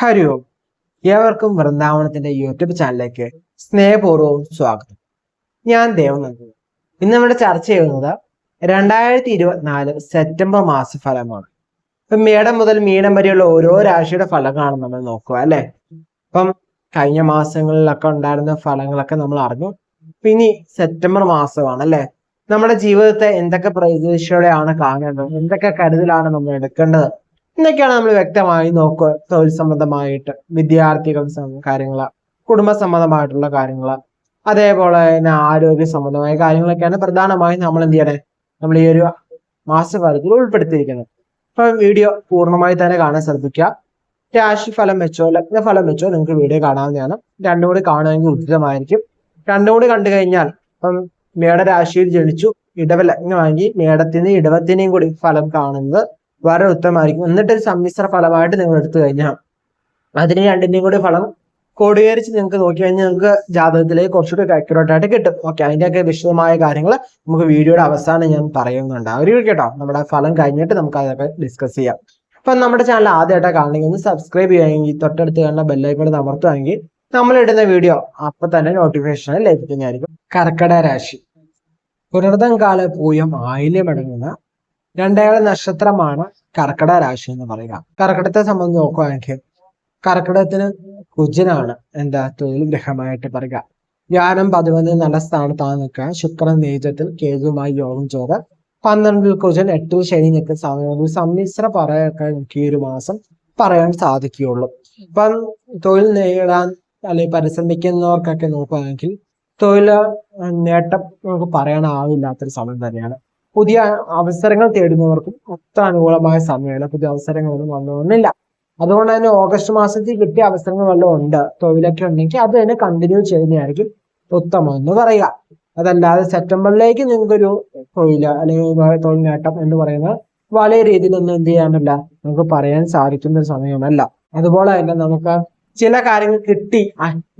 ഹരി ഓം ഏവർക്കും വൃന്ദാവനത്തിന്റെ യൂട്യൂബ് ചാനലിലേക്ക് സ്നേഹപൂർവം സ്വാഗതം. ഞാൻ ദേവനന്ദി ഇന്ന് നമ്മുടെ ചർച്ച ചെയ്യുന്നത് രണ്ടായിരത്തി ഇരുപത്തിനാല് സെപ്റ്റംബർ മാസ ഫലമാണ് ഇപ്പൊ മേടം മുതൽ മീനം വരെയുള്ള ഓരോ രാശിയുടെ ഫലങ്ങളാണ് നമ്മൾ നോക്കുക അല്ലെ? ഇപ്പം കഴിഞ്ഞ മാസങ്ങളിലൊക്കെ ഉണ്ടായിരുന്ന ഫലങ്ങളൊക്കെ നമ്മൾ അറിഞ്ഞു. ഇനി സെപ്റ്റംബർ മാസമാണ് അല്ലെ? നമ്മുടെ ജീവിതത്തെ എന്തൊക്കെ പ്രതീക്ഷയോടെയാണ് കാണേണ്ടത്? എന്തൊക്കെ കരുതലാണ് നമ്മൾ എടുക്കേണ്ടത്? എന്നൊക്കെയാണ് നമ്മൾ വ്യക്തമായി നോക്കുക. തൊഴിൽ സംബന്ധമായിട്ട് വിദ്യാർത്ഥികൾ കാര്യങ്ങൾ കുടുംബ സംബന്ധമായിട്ടുള്ള കാര്യങ്ങൾ അതേപോലെ തന്നെ ആരോഗ്യ സംബന്ധമായ കാര്യങ്ങളൊക്കെയാണ് പ്രധാനമായും നമ്മൾ എന്ത് ചെയ്യണേ? നമ്മൾ ഈ ഒരു മാസഫലത്തിൽ ഉൾപ്പെടുത്തിയിരിക്കുന്നത്. അപ്പൊ വീഡിയോ പൂർണമായി തന്നെ കാണാൻ ശ്രദ്ധിക്കുക. രാശി ഫലം വെച്ചോ ലഗ്ന ഫലം വെച്ചോ നിങ്ങൾക്ക് വീഡിയോ കാണാവുന്നതാണ്. രണ്ടും കൂടി കാണുമെങ്കിൽ ഉചിതമായിരിക്കും. രണ്ടും കൂടി കണ്ടു കഴിഞ്ഞാൽ ഇപ്പം മേടരാശിയിൽ ജനിച്ചു ഇടവ ലഗ്നമാണെങ്കിൽ മേടത്തിന് ഇടവത്തിനെയും കൂടി ഫലം കാണുന്നത് വളരെ ഉത്തമമായിരിക്കും എന്നിട്ട് ഒരു സമ്മിശ്ര ഫലമായിട്ട് നിങ്ങൾ എടുത്തു കഴിഞ്ഞാൽ അതിന് രണ്ടിന്റെയും കൂടി ഫലം കോടീകരിച്ച് നിങ്ങൾക്ക് നോക്കി കഴിഞ്ഞാൽ നിങ്ങൾക്ക് ജാതകത്തിലേക്ക് കുറച്ചുകൂടി അക്യുറേറ്റ് ആയിട്ട് കിട്ടും. ഓക്കെ അതിന്റെയൊക്കെ വിശദമായ കാര്യങ്ങൾ നമുക്ക് വീഡിയോയുടെ അവസാനം ഞാൻ പറയുന്നുണ്ട്. ഒരു കേട്ടോ നമ്മുടെ ഫലം കഴിഞ്ഞിട്ട് നമുക്ക് അതൊക്കെ ഡിസ്കസ് ചെയ്യാം. അപ്പൊ നമ്മുടെ ചാനൽ ആദ്യമായിട്ടാണ് കാണണമെങ്കിൽ ഒന്ന് സബ്സ്ക്രൈബ് ചെയ്യുകയാണെങ്കിൽ തൊട്ടടുത്ത് കാണുന്ന ബെല്ലൈക്കോട് അമർത്തുകയാണെങ്കിൽ നമ്മളിടുന്ന വീഡിയോ അപ്പൊ തന്നെ നോട്ടിഫിക്കേഷൻ ലഭിക്കുന്നതായിരിക്കും. കർക്കട രാശി. പുനർദം കാല പൂയം ആയില്യം അടങ്ങുന്ന രണ്ടേഴ് നക്ഷത്രമാണ് കർക്കിടക രാശി എന്ന് പറയുക. കർക്കിടത്തെ സംബന്ധിച്ച് നോക്കുകയാണെങ്കിൽ കർക്കിടകത്തിന് കുജനാണ്. എന്താ? തൊഴിൽ ഗ്രഹമായിട്ട് പറയുക. വ്യാനം പതിവൊന്ന് നല്ല സ്ഥാനത്താണ് നിൽക്കുക. ശുക്രൻ നീചത്തിൽ കേതുവുമായി യോഗം ചെയ്ത് പന്ത്രണ്ടിൽ കുജൻ എട്ടിൽ ശനി നിൽക്കുന്ന സമയം. സമ്മിശ്ര പറയൊക്കെ നമുക്ക് ഈ ഒരു മാസം പറയാൻ സാധിക്കുകയുള്ളൂ. ഇപ്പം തൊഴിൽ നേടാൻ അല്ലെങ്കിൽ പരിശ്രമിക്കുന്നവർക്കൊക്കെ നോക്കുകയാണെങ്കിൽ തൊഴിൽ നേട്ടം നമുക്ക് പറയാനാവില്ലാത്തൊരു സമയം തന്നെയാണ്. പുതിയ അവസരങ്ങൾ തേടുന്നവർക്കും അത്ര അനുകൂലമായ സമയമല്ല. പുതിയ അവസരങ്ങളൊന്നും വന്നതൊന്നുമില്ല അതുകൊണ്ട് തന്നെ ഓഗസ്റ്റ് മാസത്തിൽ കിട്ടിയ അവസരങ്ങൾ വല്ലതും ഉണ്ട്? തൊഴിലൊക്കെ ഉണ്ടെങ്കിൽ അത് തന്നെ കണ്ടിന്യൂ ചെയ്യുന്നതായിരിക്കും ഉത്തമം എന്ന് പറയുക. അതല്ലാതെ സെപ്റ്റംബറിലേക്ക് നിങ്ങൾക്കൊരു തൊഴിൽ അല്ലെങ്കിൽ തൊഴിൽ നേട്ടം എന്ന് പറയുന്നത് വലിയ രീതിയിലൊന്നും എന്ത് ചെയ്യാനല്ല. നമുക്ക് പറയാൻ സാധിക്കുന്ന ഒരു സമയമല്ല. അതുപോലെ തന്നെ നമുക്ക് ചില കാര്യങ്ങൾ കിട്ടി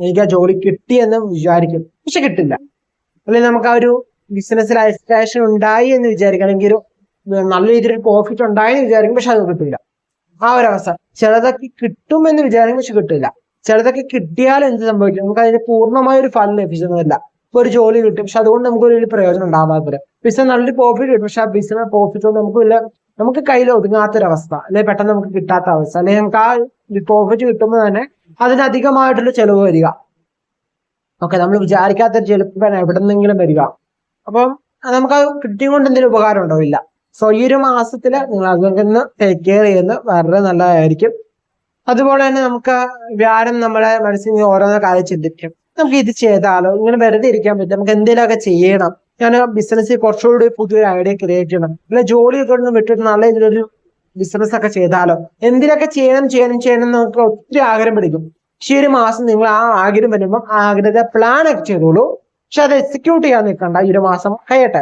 എനിക്ക് ആ ജോലി കിട്ടി എന്ന് വിചാരിക്കും. പക്ഷെ കിട്ടില്ല. അല്ലെങ്കിൽ നമുക്ക് ആ ഒരു ബിസിനസ്സിൽ അസ്ട്രാക്ഷൻ ഉണ്ടായി എന്ന് വിചാരിക്കണമെങ്കിൽ ഒരു നല്ല രീതിയിൽ പ്രോഫിറ്റ് ഉണ്ടായി എന്ന് വിചാരിക്കും പക്ഷെ അത് കിട്ടില്ല ആ ഒരു അവസ്ഥ ചിലതൊക്കെ കിട്ടും എന്ന് വിചാരിക്കും പക്ഷെ കിട്ടില്ല ചിലതൊക്കെ കിട്ടിയാൽ എന്ത് സംഭവിക്കും? നമുക്ക് അതിന് പൂർണമായ ഒരു ഫലം ലഭിച്ചതല്ല ഒരു ജോലി കിട്ടും. പക്ഷെ അതുകൊണ്ട് നമുക്ക് ഒരു പ്രയോജനം ഉണ്ടാവാത്ത ബിസിനസ് നല്ലൊരു പ്രോഫിറ്റ് കിട്ടും. പക്ഷെ ആ ബിസിനസ് പ്രോഫിറ്റ് കൊണ്ട് നമുക്ക് വല്ല നമുക്ക് കയ്യിൽ ഒതുങ്ങാത്തൊരവസ്ഥ. അല്ലെങ്കിൽ പെട്ടെന്ന് നമുക്ക് കിട്ടാത്ത അവസ്ഥ. അല്ലെങ്കിൽ നമുക്ക് ആ പ്രോഫിറ്റ് കിട്ടുമ്പോൾ തന്നെ അതിനധികമായിട്ടുള്ള ചെലവ് വരിക. ഓക്കെ നമ്മൾ വിചാരിക്കാത്ത ചിലപ്പോൾ എവിടെ നിന്നെങ്കിലും വരിക. അപ്പം നമുക്ക് അത് കിട്ടിയും കൊണ്ട് എന്തെങ്കിലും ഉപകാരം ഇല്ല. സോ ഈ ഒരു മാസത്തിൽ നിങ്ങൾ അതിൽ നിന്ന് ടേക്ക് കെയർ ചെയ്യുന്നത് വളരെ നല്ലതായിരിക്കും. അതുപോലെ തന്നെ നമുക്ക് വ്യാഴം നമ്മളെ മനസ്സിൽ ഓരോന്നോ കാര്യം ചിന്തിക്കും. നമുക്ക് ഇത് ചെയ്താലോ? ഇങ്ങനെ വെറുതെ ഇരിക്കാൻ പറ്റും നമുക്ക് എന്തെങ്കിലുമൊക്കെ ചെയ്യണം. ഞാൻ ബിസിനസ്സിൽ കുറച്ചുകൂടി പുതിയൊരു ഐഡിയ ക്രിയേറ്റ് ചെയ്യണം. അല്ലെ ജോലിയൊക്കെ ഒന്ന് വിട്ടിട്ട് നല്ല ഇതിലൊരു ബിസിനസ് ഒക്കെ ചെയ്താലോ? എന്തിനൊക്കെ ചെയ്യണം ചെയ്യണം ചെയ്യണം നമുക്ക് ഒത്തിരി ആഗ്രഹം പിടിക്കും. പക്ഷേ ഒരു മാസം നിങ്ങൾ ആ ആഗ്രഹം വരുമ്പോൾ ആഗ്രഹ പ്ലാൻ ഒക്കെ ചെയ്തോളൂ. പക്ഷെ അത് എക്സിക്യൂട്ട് ചെയ്യാൻ നിൽക്കണ്ട. ഈ ഒരു മാസം കഴിയട്ടെ.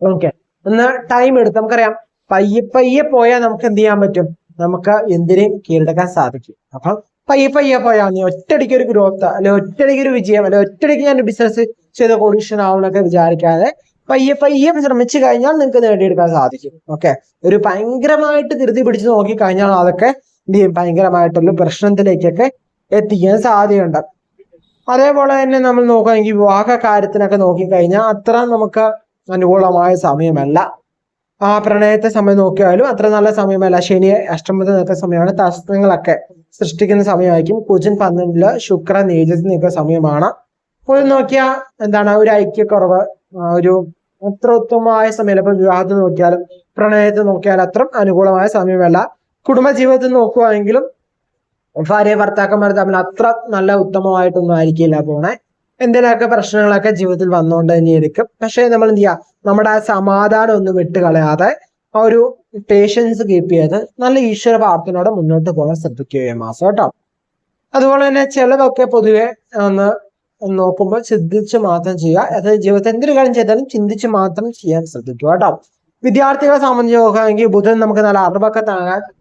ഓക്കെ ഒന്ന് ടൈം എടുത്ത് നമുക്കറിയാം. പയ്യെ പയ്യെ പോയാൽ നമുക്ക് എന്ത് ചെയ്യാൻ പറ്റും? നമുക്ക് എന്തിനേയും കീഴടക്കാൻ സാധിക്കും. അപ്പം പയ്യെ പയ്യെ പോയാൽ നീ ഒറ്റടിക്ക് ഒരു ഗ്രോത്ത് അല്ലെ ഒറ്റടിക്ക് ഒരു വിജയം അല്ലെ ഒറ്റടിക്ക് ഞാൻ ബിസിനസ് ചെയ്ത കോടീഷൻ ആവുമെന്നൊക്കെ വിചാരിക്കാതെ പയ്യെ പയ്യെ ശ്രമിച്ചു കഴിഞ്ഞാൽ നിങ്ങൾക്ക് നേടിയെടുക്കാൻ സാധിക്കും. ഓക്കെ ഒരു ഭയങ്കരമായിട്ട് ധൃതി പിടിച്ച് നോക്കി കഴിഞ്ഞാൽ അതൊക്കെ എന്ത് ചെയ്യും? ഭയങ്കരമായിട്ടുള്ള പ്രശ്നത്തിലേക്കൊക്കെ എത്തിക്കാൻ സാധ്യതയുണ്ട്. അതേപോലെ തന്നെ നമ്മൾ നോക്കുകയാണെങ്കിൽ വിവാഹ കാര്യത്തിനൊക്കെ നോക്കിക്കഴിഞ്ഞാൽ അത്ര നമുക്ക് അനുകൂലമായ സമയമല്ല. ആ പ്രണയത്തെ സമയം നോക്കിയാലും അത്ര നല്ല സമയമല്ല. ശനി അഷ്ടമത്തിൽ നിൽക്കുന്ന സമയമാണ്. തസ്ത്രങ്ങളൊക്കെ സൃഷ്ടിക്കുന്ന സമയമായിരിക്കും. കുജൻ പന്ത്രണ്ടിൽ ശുക്ര നീചത്തിൽ നിൽക്കുന്ന സമയമാണ്. അപ്പോൾ നോക്കിയാൽ എന്താണ്? ഒരു ഐക്യക്കുറവ് ഒരു അത്ര ഉത്തമമായ സമയമല്ല. ഇപ്പൊ വിവാഹത്തിൽ നോക്കിയാലും പ്രണയത്തെ നോക്കിയാലും അത്ര അനുകൂലമായ സമയമല്ല. കുടുംബജീവിതത്തിൽ നോക്കുവാണെങ്കിലും ഭാര്യ ഭർത്താക്കന്മാർ തമ്മിൽ അത്ര നല്ല ഉത്തമമായിട്ടൊന്നും ആയിരിക്കില്ല പോണേ. എന്തെങ്കിലുമൊക്കെ പ്രശ്നങ്ങളൊക്കെ ജീവിതത്തിൽ വന്നുകൊണ്ട് തന്നെ എടുക്കും പക്ഷെ നമ്മൾ എന്ത് ചെയ്യുക നമ്മുടെ ആ സമാധാനം ഒന്ന് വിട്ട് കളയാതെ ആ ഒരു പേഷ്യൻസ് കീപ്പ് ചെയ്ത് നല്ല ഈശ്വര പ്രാർത്ഥനയോടെ മുന്നോട്ട് പോകാൻ ശ്രദ്ധിക്കുകയും മാസം കേട്ടോ. അതുപോലെ തന്നെ ചിലതൊക്കെ പൊതുവെ ഒന്ന് നോക്കുമ്പോൾ ചിന്തിച്ച് മാത്രം ചെയ്യുക. അതായത് ജീവിതത്തിൽ എന്തൊരു കാര്യം ചെയ്താലും ചിന്തിച്ച് മാത്രം ചെയ്യാൻ ശ്രദ്ധിക്കുക കേട്ടോ. വിദ്യാർത്ഥികളെ സംബന്ധിച്ച് നോക്കുകയാണെങ്കിൽ ബുധൻ നമുക്ക് നല്ല അറിവൊക്കെ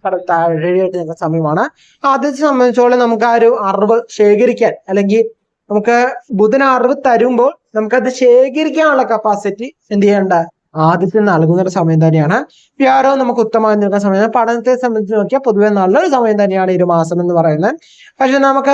നിൽക്കുന്ന സമയമാണ്. ആദ്യത്തെ സംബന്ധിച്ചോളം നമുക്ക് ആ ഒരു അറിവ് ശേഖരിക്കാൻ അല്ലെങ്കിൽ നമുക്ക് ബുധൻ അറിവ് തരുമ്പോൾ നമുക്കത് ശേഖരിക്കാനുള്ള കപ്പാസിറ്റി എന്ത് ചെയ്യേണ്ട? ആദ്യത്തിൽ നൽകുന്ന ഒരു സമയം തന്നെയാണ്. വ്യാഴവും നമുക്ക് ഉത്തമമായി നിൽക്കുന്ന സമയം പഠനത്തെ സംബന്ധിച്ച് നോക്കിയാൽ പൊതുവെ നല്ലൊരു സമയം തന്നെയാണ് ഈ ഒരു മാസം എന്ന് പറയുന്നത്. പക്ഷെ നമുക്ക്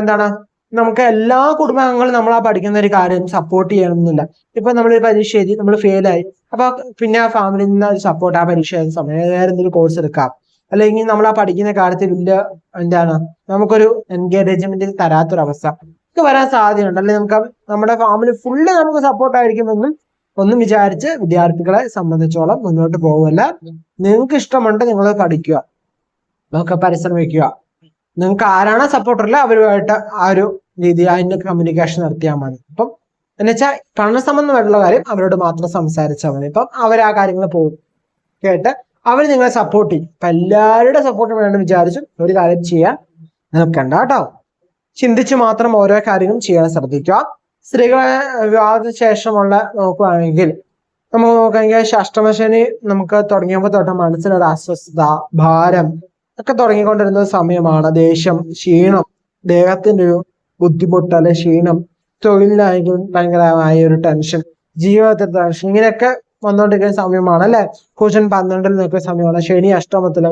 എന്താണ് നമുക്ക് എല്ലാ കുടുംബാംഗങ്ങളും നമ്മൾ ആ പഠിക്കുന്ന ഒരു കാര്യം സപ്പോർട്ട് ചെയ്യണമെന്നില്ല. ഇപ്പൊ നമ്മൾ പരീക്ഷ എഴുതി നമ്മൾ ഫെയിലായി അപ്പൊ പിന്നെ ആ ഫാമിലിയിൽ നിന്ന് സപ്പോർട്ട് ആ പരീക്ഷ എഴുതുന്ന സമയം. വേറെ എന്തെങ്കിലും കോഴ്സ് എടുക്കാം. അല്ലെങ്കിൽ നമ്മൾ ആ പഠിക്കുന്ന കാര്യത്തിൽ വലിയ എന്താണ് നമുക്കൊരു എൻഗേജ്മെന്റ് തരാത്തൊരവസ്ഥ. ഒക്കെ വരാൻ സാധ്യതയുണ്ട്. അല്ലെങ്കിൽ നമുക്ക് നമ്മുടെ ഫാമിലി ഫുള്ള് നമുക്ക് സപ്പോർട്ട് ആയിരിക്കുമെന്നും ഒന്നും വിചാരിച്ച് വിദ്യാർത്ഥികളെ സംബന്ധിച്ചോളം മുന്നോട്ട് പോകല്ല നിങ്ങൾക്ക് ഇഷ്ടമുണ്ട് നിങ്ങൾ പഠിക്കുക. നമുക്ക് പരിശ്രമിക്കുക. നിങ്ങൾക്ക് ആരാണ് സപ്പോർട്ടറില്ല അവരുമായിട്ട് ആ ഒരു രീതി അതിന്റെ കമ്മ്യൂണിക്കേഷൻ നടത്തിയാൽ മതി. അപ്പം എന്നുവെച്ചാൽ പണ സംബന്ധമായിട്ടുള്ള കാര്യം അവരോട് മാത്രം സംസാരിച്ചാൽ മതി. ഇപ്പം അവർ ആ കാര്യങ്ങൾ പോകും. കേട്ട് അവർ നിങ്ങളെ സപ്പോർട്ട് ചെയ്യും. ഇപ്പൊ എല്ലാവരുടെ സപ്പോർട്ട് വേണമെന്ന് വിചാരിച്ചു ഒരു കാര്യം ചെയ്യാൻ നിൽക്കണ്ട കേട്ടോ. ചിന്തിച്ച് മാത്രം ഓരോ കാര്യങ്ങളും ചെയ്യാൻ ശ്രദ്ധിക്കുക. സ്ത്രീകളെ വിവാഹത്തിന് ശേഷമുള്ള നോക്കുകയാണെങ്കിൽ നമുക്ക് നോക്കുകയാണെങ്കിൽ അഷ്ടമശനി നമുക്ക് തുടങ്ങിയപ്പോൾ തൊട്ട് മനസ്സിനൊരു അസ്വസ്ഥത ഭാരം ഒക്കെ തുടങ്ങിക്കൊണ്ടിരുന്ന സമയമാണ് ദേഷ്യം ക്ഷീണം ദേഹത്തിന്റെ ഒരു ബുദ്ധിമുട്ട് അല്ലെ ക്ഷീണം തൊഴിലിനായെങ്കിലും ഭയങ്കരമായ ഒരു ടെൻഷൻ ജീവിതത്തിൽ ടെൻഷൻ ഇങ്ങനെയൊക്കെ വന്നുകൊണ്ടിരിക്കുന്ന സമയമാണ് അല്ലെ? കുശൻ പന്ത്രണ്ടിൽ നിൽക്കുന്ന സമയമാണ് ശനി അഷ്ടമത്തിൽ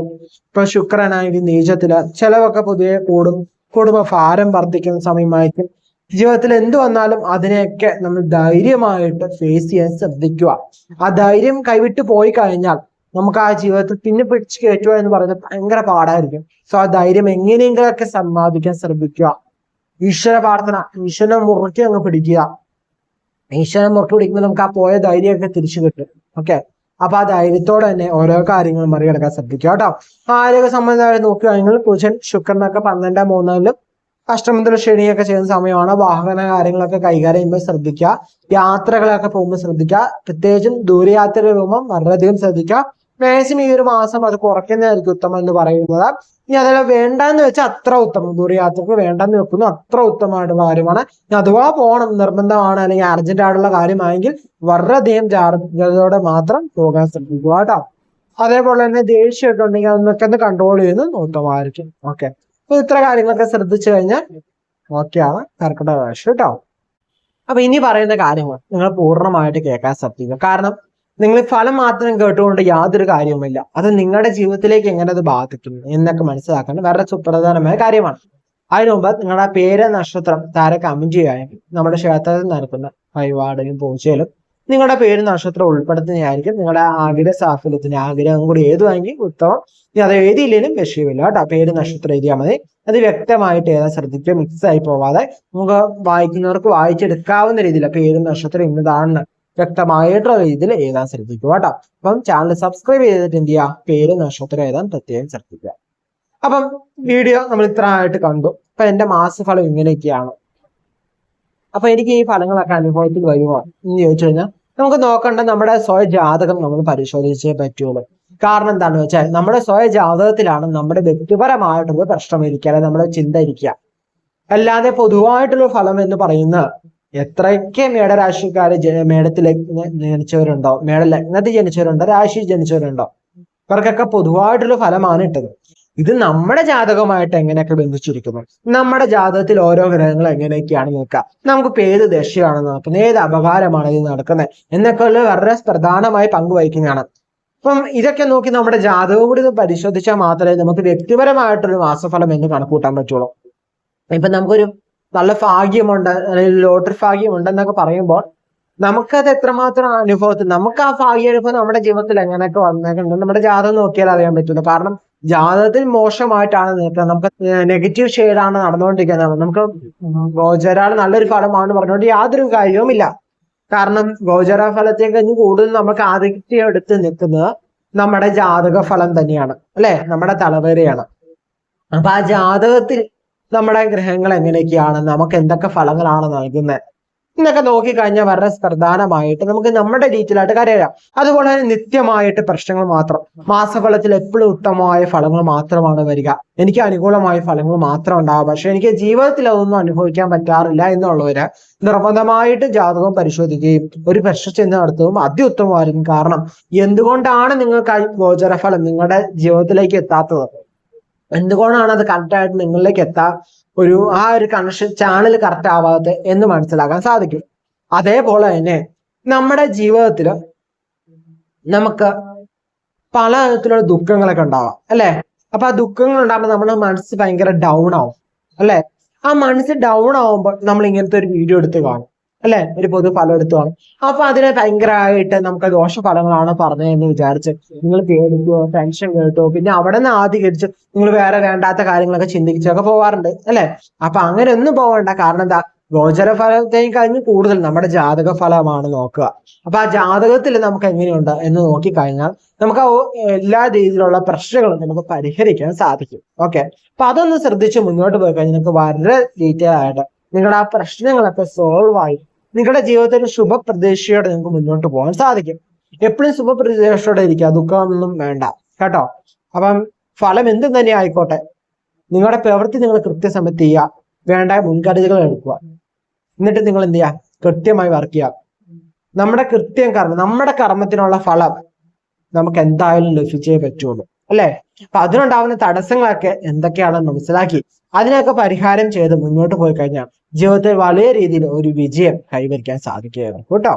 ഇപ്പൊ ശുക്രനാണെങ്കിൽ നീചത്തിൽ ചെലവൊക്കെ പൊതുവെ കൂടും കുടുംബ ഭാരം വർദ്ധിക്കുന്ന സമയമായിരിക്കും. ജീവിതത്തിൽ എന്ത് വന്നാലും അതിനെയൊക്കെ നമ്മൾ ധൈര്യമായിട്ട് ഫേസ് ചെയ്യാൻ ശ്രദ്ധിക്കുക. ആ ധൈര്യം കൈവിട്ട് പോയി കഴിഞ്ഞാൽ നമുക്ക് ആ ജീവിതത്തിൽ പിന്നെ പിടിച്ചു കയറ്റുക എന്ന് പറയുന്നത് ഭയങ്കര പാടായിരിക്കും. സോ ആ ധൈര്യം എങ്ങനെയെങ്കിലൊക്കെ സമ്പാദിക്കാൻ ശ്രമിക്കുക. ഈശ്വര പ്രാർത്ഥന ഈശ്വരനെ മുറുക്കി അങ്ങ് പിടിക്കുക. ഈശ്വരനെ മുറുക്കി പിടിക്കുമ്പോൾ നമുക്ക് ആ പോയ ധൈര്യമൊക്കെ തിരിച്ചു കിട്ടും. ഓക്കെ അപ്പൊ ആ ധൈര്യത്തോടെ തന്നെ ഓരോ കാര്യങ്ങളും മറികടക്കാൻ ശ്രദ്ധിക്കുക കേട്ടോ. ആരോഗ്യ സംബന്ധമായി നോക്കുകയാണെങ്കിൽ പുരുഷൻ ശുക്രനൊക്കെ പന്ത്രണ്ട് മൂന്നാലും അഷ്ടമത്തിൽ ശ്രേണിയൊക്കെ ചെയ്യുന്ന സമയമാണ് വാഹന കാര്യങ്ങളൊക്കെ കൈകാര്യം ചെയ്യുമ്പോൾ ശ്രദ്ധിക്കുക. യാത്രകളൊക്കെ പോകുമ്പോൾ ശ്രദ്ധിക്കുക. പ്രത്യേകിച്ചും ദൂരയാത്ര പോകുമ്പോൾ വളരെയധികം ശ്രദ്ധിക്കുക. മാക്സിമം ഈ ഒരു മാസം അത് കുറയ്ക്കുന്നതായിരിക്കും ഉത്തമം എന്ന് പറയുന്നത്. ഇനി അതല്ല വേണ്ടെന്ന് വെച്ചാൽ അത്ര ഉത്തമം. ദൂരയാത്രക്ക് വേണ്ടെന്ന് വെക്കുന്നു അത്ര ഉത്തമമായിട്ടുള്ള കാര്യമാണ്. അഥവാ പോകണം നിർബന്ധമാണ് അല്ലെങ്കിൽ അർജന്റ് ആയിട്ടുള്ള കാര്യമായെങ്കിൽ വളരെയധികം ജാഗ്രതയോടെ മാത്രം പോകാൻ ശ്രദ്ധിക്കുക കേട്ടോ. അതേപോലെ തന്നെ ദേഷ്യമൊക്കെ ഉണ്ടെങ്കിൽ അതൊക്കെ ഒന്ന് കൺട്രോൾ ചെയ്യുന്നത് ഉത്തമമായിരിക്കും ഓക്കെ അപ്പൊ ഇത്ര കാര്യങ്ങളൊക്കെ ശ്രദ്ധിച്ചു കഴിഞ്ഞാൽ ഓക്കെയാണ് കർക്കിടക രാശി കേട്ടോ. അപ്പൊ ഇനി പറയുന്ന കാര്യങ്ങൾ നിങ്ങൾ പൂർണമായിട്ട് കേൾക്കാൻ ശ്രദ്ധിക്കുക. കാരണം നിങ്ങൾ ഫലം മാത്രം കേട്ടുകൊണ്ട് യാതൊരു കാര്യവുമില്ല. അത് നിങ്ങളുടെ ജീവിതത്തിലേക്ക് എങ്ങനെ അത് ബാധിക്കും എന്നൊക്കെ മനസ്സിലാക്കേണ്ട വളരെ സുപ്രധാനമായ കാര്യമാണ്. അതിനു മുമ്പ് നിങ്ങളുടെ പേര് നക്ഷത്രം താരെ കമന്റ് ചെയ്യുകയാണെങ്കിൽ നമ്മുടെ ക്ഷേത്രത്തിൽ നടക്കുന്ന വഴിപാടിലും പൂജയിലും നിങ്ങളുടെ പേര് നക്ഷത്രം ഉൾപ്പെടുത്തുന്നതായിരിക്കും. നിങ്ങളുടെ ആഗ്രഹ സാഫല്യത്തിന് ആഗ്രഹം കൂടി ഏതുവാണെങ്കിൽ ഉത്തമം. അത് എഴുതിയില്ലെങ്കിലും വിഷയമില്ല കേട്ടോ. പേര് നക്ഷത്രം എഴുതിയാൽ മതി. അത് വ്യക്തമായിട്ട് ഏതാ ശ്രദ്ധിക്കുക. മിക്സ് ആയി പോവാതെ നമുക്ക് വായിക്കുന്നവർക്ക് വായിച്ചെടുക്കാവുന്ന രീതിയിൽ പേര് നക്ഷത്രം ഇന്നതാണെന്ന് വ്യക്തമായിട്ടുള്ള രീതിയിൽ എഴുതാൻ ശ്രദ്ധിക്കുക കേട്ടോ. അപ്പം ചാനൽ സബ്സ്ക്രൈബ് ചെയ്തിട്ട് എന്ത് ചെയ്യുക? പേര് നക്ഷത്രം എഴുതാൻ പ്രത്യേകം ശ്രദ്ധിക്കുക. അപ്പം വീഡിയോ നമ്മൾ ഇത്ര ആയിട്ട് കണ്ടു. അപ്പൊ എന്റെ മാസഫലം ഇങ്ങനെയൊക്കെയാണ്. അപ്പൊ എനിക്ക് ഈ ഫലങ്ങളൊക്കെ അനുഭവത്തിൽ വരുമോ എന്ന് ചോദിച്ചു കഴിഞ്ഞാൽ നമുക്ക് നോക്കേണ്ട നമ്മുടെ സ്വയ ജാതകം നമ്മൾ പരിശോധിച്ചേ പറ്റുള്ളൂ. കാരണം എന്താണെന്ന് വെച്ചാൽ നമ്മുടെ സ്വയ ജാതകത്തിലാണ് നമ്മുടെ വ്യക്തിപരമായിട്ടുള്ള പ്രശ്നം ഇരിക്കുക അല്ലെങ്കിൽ നമ്മുടെ ചിന്ത ഇരിക്കുക. അല്ലാതെ പൊതുവായിട്ടുള്ള ഫലം എന്ന് പറയുന്ന എത്രയൊക്കെ മേടരാശിക്കാര് മേടത്തിൽ ജനിച്ചവരുണ്ടോ മേട ലഗ്നത്തിൽ ജനിച്ചവരുണ്ടോ രാശി ജനിച്ചവരുണ്ടോ? ഇവർക്കൊക്കെ പൊതുവായിട്ടുള്ള ഫലമാണ് ഇട്ടത് ഇത് നമ്മുടെ ജാതകമായിട്ട് എങ്ങനെയൊക്കെ ബന്ധിച്ചിരിക്കുന്നു? നമ്മുടെ ജാതകത്തിൽ ഓരോ ഗ്രഹങ്ങൾ എങ്ങനെയൊക്കെയാണ് നോക്കുക നമുക്ക് ഇപ്പൊ ഏത് ദശയാണ് നടക്കുന്നത്? ഏത് അപകാരമാണ് ഇത് നടക്കുന്നത്? എന്നൊക്കെ ഉള്ള വളരെ പ്രധാനമായി പങ്കുവഹിക്കുന്നതാണ് അപ്പം ഇതൊക്കെ നോക്കി നമ്മുടെ ജാതകം കൂടി പരിശോധിച്ചാൽ മാത്രമേ നമുക്ക് വ്യക്തിപരമായിട്ടൊരു മാസഫലം എന്ന് കണക്കൂട്ടാൻ പറ്റുള്ളൂ. ഇപ്പൊ നമുക്കൊരു നല്ല ഭാഗ്യമുണ്ട് അല്ലെങ്കിൽ ലോട്ടറി ഭാഗ്യമുണ്ട് എന്നൊക്കെ പറയുമ്പോൾ നമുക്കത് എത്രമാത്രം അനുഭവത്തിൽ നമുക്ക് ആ ഭാഗ്യ അനുഭവം നമ്മുടെ ജീവിതത്തിൽ എങ്ങനെയൊക്കെ വന്നേക്കുന്നുണ്ട് നമ്മുടെ ജാതകം നോക്കിയാൽ അറിയാൻ പറ്റുള്ളൂ. കാരണം ജാതകത്തിൽ മോശമായിട്ടാണ് നിൽക്കുന്നത്. നമുക്ക് നെഗറ്റീവ് ഷെയ്ഡാണ് നടന്നുകൊണ്ടിരിക്കുന്നത്. നമുക്ക് ഗോചരാൾ നല്ലൊരു ഫലമാണ് പറഞ്ഞുകൊണ്ട് യാതൊരു കാര്യവുമില്ല. കാരണം ഗോചര ഫലത്തെ കഴിഞ്ഞ് കൂടുതൽ നമുക്ക് ആദ്യം എടുത്ത് നിൽക്കുന്നത് നമ്മുടെ ജാതക ഫലം തന്നെയാണ് അല്ലെ? നമ്മുടെ തലവേരയാണ് അപ്പൊ ആ ജാതകത്തിൽ നമ്മുടെ ഗ്രഹങ്ങൾ എങ്ങനെയൊക്കെയാണ്? നമുക്ക് എന്തൊക്കെ ഫലങ്ങളാണ് നൽകുന്നത് എന്നൊക്കെ നോക്കിക്കഴിഞ്ഞാൽ വളരെ പ്രധാനമായിട്ട് നമുക്ക് നമ്മുടെ ഡീറ്റെയിൽ ആയിട്ട് കരയാം. അതുപോലെ തന്നെ നിത്യമായിട്ട് പ്രശ്നങ്ങൾ മാത്രം. മാസഫലത്തിൽ എപ്പോഴും ഉത്തമമായ ഫലങ്ങൾ മാത്രമാണ് വരിക. എനിക്ക് അനുകൂലമായ ഫലങ്ങൾ മാത്രം ഉണ്ടാവുക. പക്ഷെ എനിക്ക് ജീവിതത്തിൽ അതൊന്നും അനുഭവിക്കാൻ പറ്റാറില്ല എന്നുള്ളവര് നിർബന്ധമായിട്ട് ജാതകം പരിശോധിക്കുകയും ഒരു ചെന്ന് നടത്തുകയും അത്യുത്തമമായിരിക്കും. കാരണം എന്തുകൊണ്ടാണ് നിങ്ങൾക്ക് ഗോചരഫലം നിങ്ങളുടെ ജീവിതത്തിലേക്ക് എത്താത്തത്? എന്തുകൊണ്ടാണ് അത് കറക്റ്റായിട്ട് നിങ്ങളിലേക്ക് എത്താൻ ഒരു ആ ഒരു കണക്ഷൻ ചാനൽ കറക്റ്റ് ആവാത്തത് എന്ന് മനസ്സിലാക്കാൻ സാധിക്കും. അതേപോലെ തന്നെ നമ്മുടെ ജീവിതത്തിൽ നമുക്ക് പല തരത്തിലുള്ള ദുഃഖങ്ങളൊക്കെ ഉണ്ടാവാം അല്ലെ? അപ്പൊ ആ ദുഃഖങ്ങൾ ഉണ്ടാകുമ്പോൾ നമ്മുടെ മനസ്സ് ഭയങ്കര ഡൗൺ ആവും അല്ലെ? ആ മനസ്സ് ഡൗൺ ആവുമ്പോൾ നമ്മൾ ഇങ്ങനത്തെ ഒരു വീഡിയോ എടുത്ത് കാണും. അല്ലെ? ഒരു പൊതു ഫലം എടുത്തുവാണ് കാണും. അപ്പൊ അതിനെ ഭയങ്കരമായിട്ട് നമുക്ക് ദോഷഫലങ്ങളാണ് പറഞ്ഞതെന്ന് വിചാരിച്ച് നിങ്ങൾ പേടിക്കോ ടെൻഷൻ കേട്ടോ. പിന്നെ അവിടെ നിന്ന് ആധികരിച്ച് നിങ്ങൾ വേറെ വേണ്ടാത്ത കാര്യങ്ങളൊക്കെ ചിന്തിച്ചൊക്കെ പോവാറുണ്ട് അല്ലെ? അപ്പൊ അങ്ങനെ ഒന്നും പോകണ്ട. കാരണം എന്താ? ഗോചര ഫലത്തെയും കഴിഞ്ഞ് കൂടുതൽ നമ്മുടെ ജാതക ഫലമാണ് നോക്കുക. അപ്പൊ ആ ജാതകത്തിൽ നമുക്ക് എങ്ങനെയുണ്ട് എന്ന് നോക്കിക്കഴിഞ്ഞാൽ നമുക്ക് എല്ലാ രീതിയിലുള്ള പ്രശ്നങ്ങളും നമുക്ക് പരിഹരിക്കാൻ സാധിക്കും. ഓക്കെ? അപ്പൊ അതൊന്ന് ശ്രദ്ധിച്ച് മുന്നോട്ട് പോയി കഴിഞ്ഞാൽ നിങ്ങൾക്ക് വളരെ ഡീറ്റെയിൽ ആയിട്ട് നിങ്ങളുടെ ആ പ്രശ്നങ്ങളൊക്കെ സോൾവ് ആയി നിങ്ങളുടെ ജീവിതത്തിൽ ശുഭപ്രതീക്ഷയോടെ നിങ്ങൾക്ക് മുന്നോട്ട് പോകാൻ സാധിക്കും. എപ്പോഴും ശുഭപ്രതീക്ഷയോടെ ഇരിക്കുക. ദുഃഖമൊന്നും വേണ്ട. കേട്ടോ? അപ്പം ഫലം എന്തും തന്നെ ആയിക്കോട്ടെ. നിങ്ങളുടെ പ്രവൃത്തി നിങ്ങൾ കൃത്യസമയത്ത് ചെയ്യുക. വേണ്ട മുൻകരുതലുകൾ എടുക്കുക. എന്നിട്ട് നിങ്ങൾ എന്ത് ചെയ്യുക? കൃത്യമായി വർക്ക് ചെയ്യുക. നമ്മുടെ കൃത്യം കർമ്മം നമ്മുടെ കർമ്മത്തിനുള്ള ഫലം നമുക്ക് എന്തായാലും ലഭിച്ചേ പറ്റുള്ളൂ. അല്ലേ? അപ്പൊ അതിനുണ്ടാവുന്ന തടസ്സങ്ങളൊക്കെ എന്തൊക്കെയാണെന്ന് മനസ്സിലാക്കി. അതിനൊക്കെ പരിഹാരം ചെയ്ത് മുന്നോട്ട് പോയി കഴിഞ്ഞാൽ ജീവിതത്തിൽ വലിയ രീതിയിൽ ഒരു വിജയം കൈവരിക്കാൻ സാധിക്കുകയാണ്. കേട്ടോ?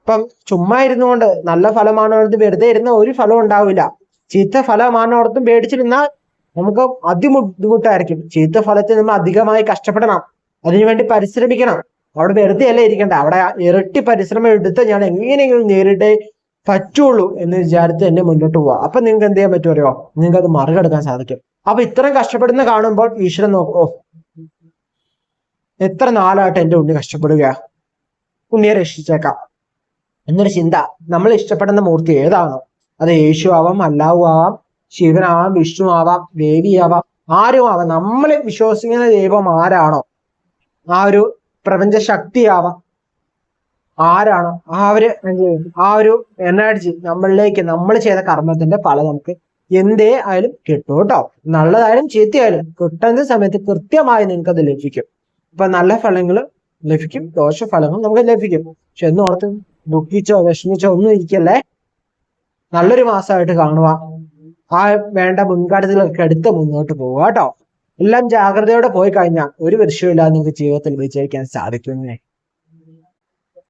ഇപ്പം ചുമ്മാ ഇരുന്നുകൊണ്ട് നല്ല ഫലമാണ് ഓർത്ത് വെറുതെ ഇരുന്ന ഒരു ഫലം ഉണ്ടാവില്ല. ചീത്ത ഫലമാണ് ഓർത്തും പേടിച്ചിരുന്നാൽ നമുക്ക് അതിബുദ്ധിമുട്ടായിരിക്കും. ചീത്ത ഫലത്തിൽ നമ്മൾ അധികമായി കഷ്ടപ്പെടണം. അതിനുവേണ്ടി പരിശ്രമിക്കണം. അവിടെ വെറുതെ അല്ല ഇരിക്കണ്ട അവിടെ ഇരട്ടി പരിശ്രമം എടുത്ത് ഞാൻ എങ്ങനെയെങ്കിലും നേരിട്ടേ പറ്റുള്ളൂ എന്ന് വിചാരിച്ച് എന്നെ മുന്നോട്ട് പോവാ അപ്പൊ നിങ്ങൾക്ക് എന്ത് ചെയ്യാൻ പറ്റുമോ നിങ്ങൾക്ക് അത് മറികടക്കാൻ സാധിക്കും. അപ്പൊ ഇത്രയും കഷ്ടപ്പെടുന്ന കാണുമ്പോൾ ഈശ്വരൻ നോക്കോ. എത്ര നാളായിട്ട് എന്റെ ഉണ്ണി കഷ്ടപ്പെടുക ഉണ്ണിയെ രക്ഷിച്ചേക്കാം. എന്നൊരു ചിന്ത. നമ്മൾ ഇഷ്ടപ്പെടുന്ന മൂർത്തി ഏതാണോ? അത് യേശു ആവാം അല്ലാഹു ആവാം ശിവനാവാം വിഷ്ണു ആവാം ദേവി ആവാം ആരും ആവാം. നമ്മൾ വിശ്വസിക്കുന്ന ദൈവം ആരാണോ? ആ ഒരു പ്രപഞ്ച ശക്തിയാവാം ആരാണോ? ആ ഒരു ആ ഒരു എനർജി നമ്മളിലേക്ക് നമ്മൾ ചെയ്ത കർമ്മത്തിന്റെ ഫലം നമുക്ക് എന്തേ ആയാലും കിട്ടും കേട്ടോ. നല്ലതായാലും ചീത്തയായാലും കിട്ടുന്ന സമയത്ത് കൃത്യമായി നിങ്ങൾക്ക് അത് ലഭിക്കും. ഇപ്പൊ നല്ല ഫലങ്ങൾ ലഭിക്കും ദോഷ ഫലങ്ങൾ നമുക്ക് ലഭിക്കും. പക്ഷെ എന്ന് ഓർത്ത് ദുഃഖിച്ചോ വിഷമിച്ചോ ഒന്നും ഇരിക്കല്ലേ? നല്ലൊരു മാസമായിട്ട് കാണുക. ആ വേണ്ട മുൻകരുതലൊക്കെ എടുത്ത് മുന്നോട്ട് പോവുക കേട്ടോ. എല്ലാം ജാഗ്രതയോടെ പോയി കഴിഞ്ഞാൽ ഒരു വിഷയമില്ലാതെ നിങ്ങൾക്ക് ജീവിതത്തിൽ വിജയിക്കാൻ സാധിക്കുന്നേ